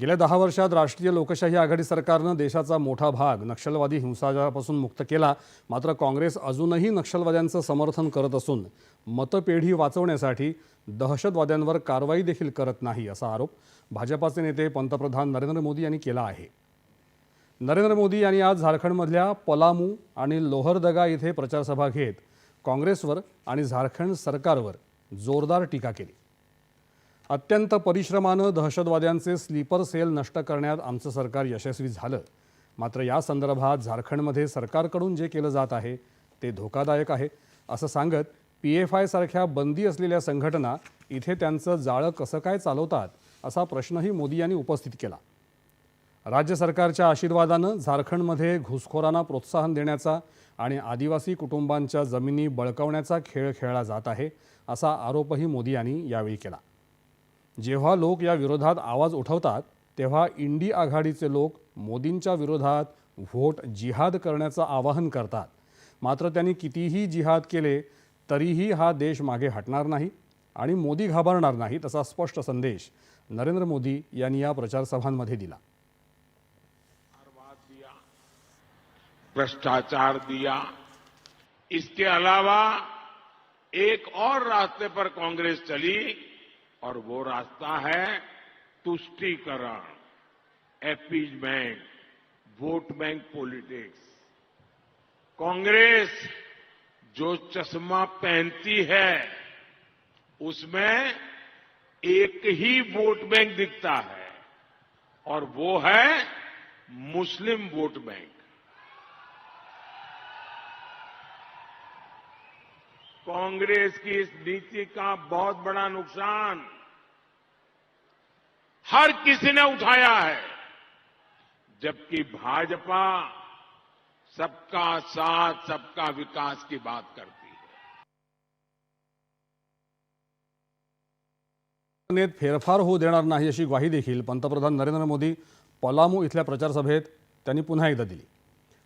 गेल्या दहा वर्षात राष्ट्रीय लोकशाही आघाडी सरकारनं देशाचा मोठा भाग नक्षलवादी हिंसाचारापासून मुक्त केला. मात्र काँग्रेस अजूनही नक्षलवाद्यांचं समर्थन करत असून मतपेढी वाचवण्यासाठी दहशतवाद्यांवर कारवाई देखील करत नाही असा आरोप भाजपाचे नेते पंतप्रधान नरेंद्र मोदी यांनी केला आहे. नरेंद्र मोदी यांनी आज झारखंडमधल्या पलामू आणि लोहरदगा इथे प्रचारसभा घेत काँग्रेसवर आणि झारखंड सरकारवर जोरदार टीका केली. अत्यंत परिश्रमानं दहशतवाद्यांचे स्लीपर सेल नष्ट करण्यात आमचं सरकार यशस्वी झालं. मात्र या संदर्भात झारखंडमध्ये सरकारकडून जे केलं जात आहे ते धोकादायक आहे. असं सांगत पी एफ आयसारख्या बंदी असलेल्या संघटना इथे त्यांचं जाळं कसं काय चालवतात असा प्रश्नही मोदी यांनी उपस्थित केला. राज्य सरकारच्या आशीर्वादानं झारखंडमध्ये घुसखोरांना प्रोत्साहन देण्याचा आणि आदिवासी कुटुंबांच्या जमिनी बळकावण्याचा खेळ खेळला जात आहे असा आरोपही मोदी यांनी यावेळी केला. जेव्हा लोक या विरोधात आवाज उठवतात तेव्हा इंडी आघाडीचे लोक मोदींच्या विरोधात व्होट जिहाद करण्याचं आवाहन करतात. मात्र त्यांनी कितीही जिहाद केले तरीही हा देश मागे हटणार नाही आणि मोदी घाबरणार नाही तसा स्पष्ट संदेश नरेंद्र मोदी यांनी या प्रचारसभांमध्ये दिला. भ्रष्टाचार दिया। इसके अलावा एक और रास्ते पर कांग्रेस चली। और वो रास्ता है तुष्टीकरण appeasement vote bank politics Congress जो चश्मा पहनती है, उसमें एक ही वोट बैंक दिखता है और वो है मुस्लिम वोट बैंक कांग्रेस की इस नीति का बहुत बड़ा नुकसान हर किसी ने उठाया है जबकि भाजपा सबका साथ सबका विकास की बात करती है। फेरफार होऊ देणार नाही अशी ग्वाही देखील पंतप्रधान नरेंद्र मोदी पलामू इथल्या प्रचारसभेत त्यांनी पुन्हा एकदा दिली.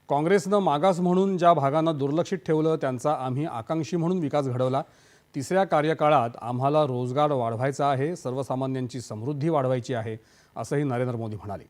काँग्रेसनं मागास म्हणून ज्या भागांना दुर्लक्षित ठेवलं त्यांचा आम्ही आकांक्षी म्हणून विकास घडवला. तिसऱ्या कार्यकाळात आम्हाला रोजगार वाढवायचा आहे सर्वसामान्यांची समृद्धी वाढवायची आहे असंही नरेंद्र मोदी म्हणाले.